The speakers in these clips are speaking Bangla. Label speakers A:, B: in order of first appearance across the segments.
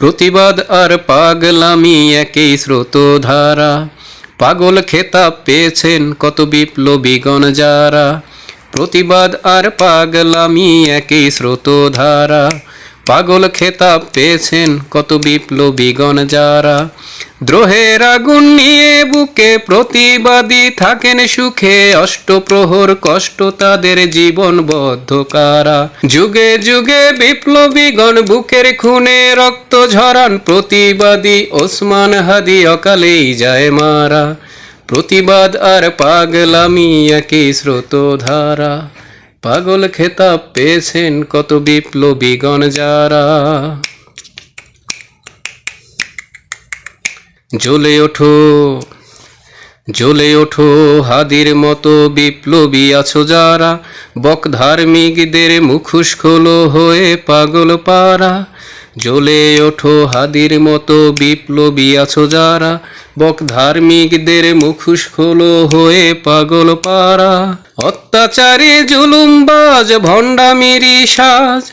A: প্রতিবাদ আর পাগলামি একই স্রোতধারা। পাগল খেতাব পেয়েছেন কত বিপ্লবীগণ যারা প্রতিবাদ আর পাগলামি একই স্রোতধারা। পাগল খেতাব পেয়েছেন কত বিপ্লবীগণ যারা দ্রোহের আগুন নিয়ে বুকে প্রতিবাদী থাকেন সুখে অষ্টপ্রহর কষ্ট তাদের জীবন বদ্ধ কারা। যুগে যুগে বিপ্লবীগণ বুকের খুনে রক্ত ঝরান প্রতিবাদী ওসমান হাদি অকালেই যায় মারা। প্রতিবাদ আর পাগলামি একই স্রোতধারা। পাগল খেতাব পেয়েছেন কত বিপ্লবীগণ যারা। জ্বলে ওঠো জ্বলে ওঠো হাদির মতো বিপ্লবী আছো যারা। বক ধার্মিকদের মুখোশ খোলো হয়ে পাগল পারা। জ্বলে ওঠো হাদির মতো বিপ্লবী আছো যারা। বক ধার্মিকদের মুখোশ খোলো হয়ে পাগল পারা। অত্যাচারী জুলুমবাজ ভণ্ডামিরি সাজ।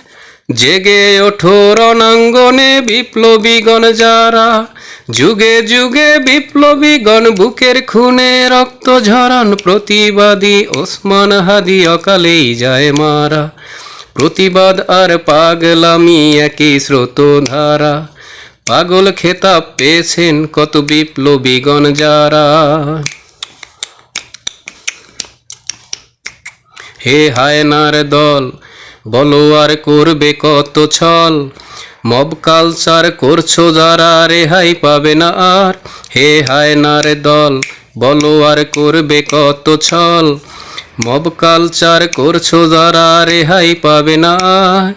A: জেগে ওঠো রণাঙ্গনে বিপ্লবীগণ যারা। যুগে যুগে বিপ্লবীগণ বুকের খুনে রক্ত ঝরান প্রতিবাদী ওসমান হাদি অকালেই যায় মারা। প্রতিবাদ আর পাগলামি একই স্রোতধারা। পাগল খেতাব পেয়েছেন কত বিপ্লবীগণ যারা। হে হায়নার দল, বলো আর করবে কত ছল। মব কালচার করছ যারা রেহাই পাবে না আর। হে হায়নার দল, বলো আর করবে কত ছল। মব কালচার করছ যারা রেহাই পাবে না আর।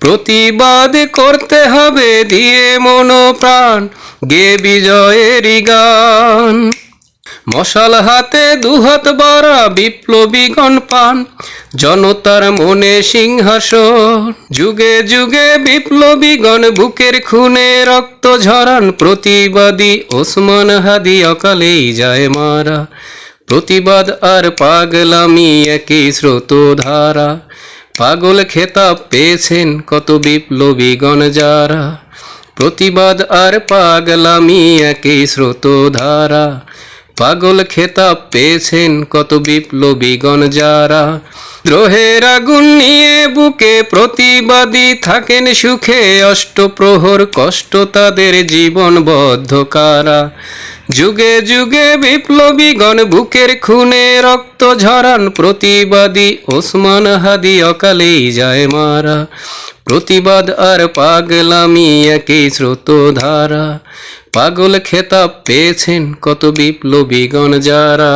A: প্রতিবাদ করতে হবে, দিয়ে মনো প্রাণ গে বিজয়েরই গান। মশাল হাতে দুহাত বাড়া বিপ্লবীগণ পান। জনতার মনে সিংহাসন, যুগে যুগে বিপ্লবীগণ বুকের খুনে রক্ত ঝরান। প্রতিবাদী ওসমান হাদি অকালেই যায় মারা। প্রতিবাদ আর পাগলামি একই স্রোতধারা। পাগল খেতাব পেয়েছেন কত বিপ্লবীগণ যারা। প্রতিবাদ আর পাগলামি একই স্রোতধারা। পাগল খেতাব পেয়েছেন কত বিপ্লবীগণ যারা। দ্রোহের আগুন নিয়ে বুকে প্রতিবাদী থাকেন সুখে অষ্টপ্রহর কষ্ট তাদের জীবনবদ্ধ কারা। যুগে যুগে বিপ্লবীগণ বুকের খুনে রক্ত ঝরান প্রতিবাদী ওসমান হাদি অকালেই যায় মারা। প্রতিবাদ আর পাগলামি একই স্রোতধারা। পাগল খেতাব পেয়েছেন কত বিপ্লবীগণ যারা